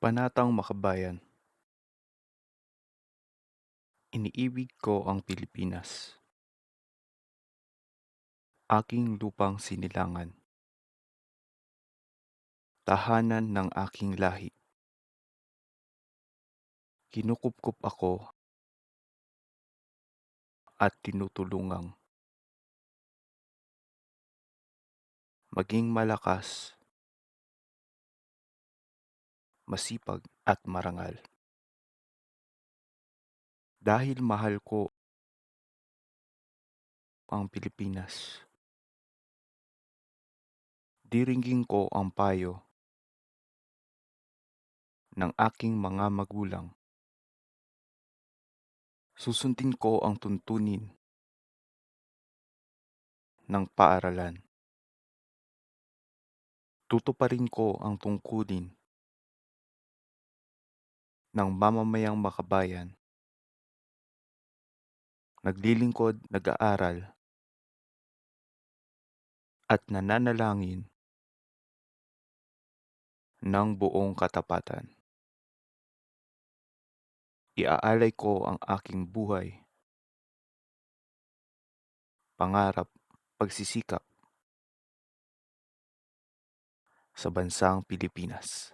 Panatang Makabayan Iniibig ko ang Pilipinas. Aking lupang sinilangan. Tahanan ng aking lahi. Kinukupkup ako at tinutulungang maging malakas, masipag at marangal. Dahil mahal ko ang Pilipinas. Diringgin ko ang payo ng aking mga magulang. Susundin ko ang tuntunin ng paaralan. Tutuparin ko ang tungkulin ng mamamayang makabayan. Naglilingkod, nag-aaral, at nananalangin ng buong katapatan. Iaalay ko ang aking buhay, pangarap, pagsisikap sa bansang Pilipinas.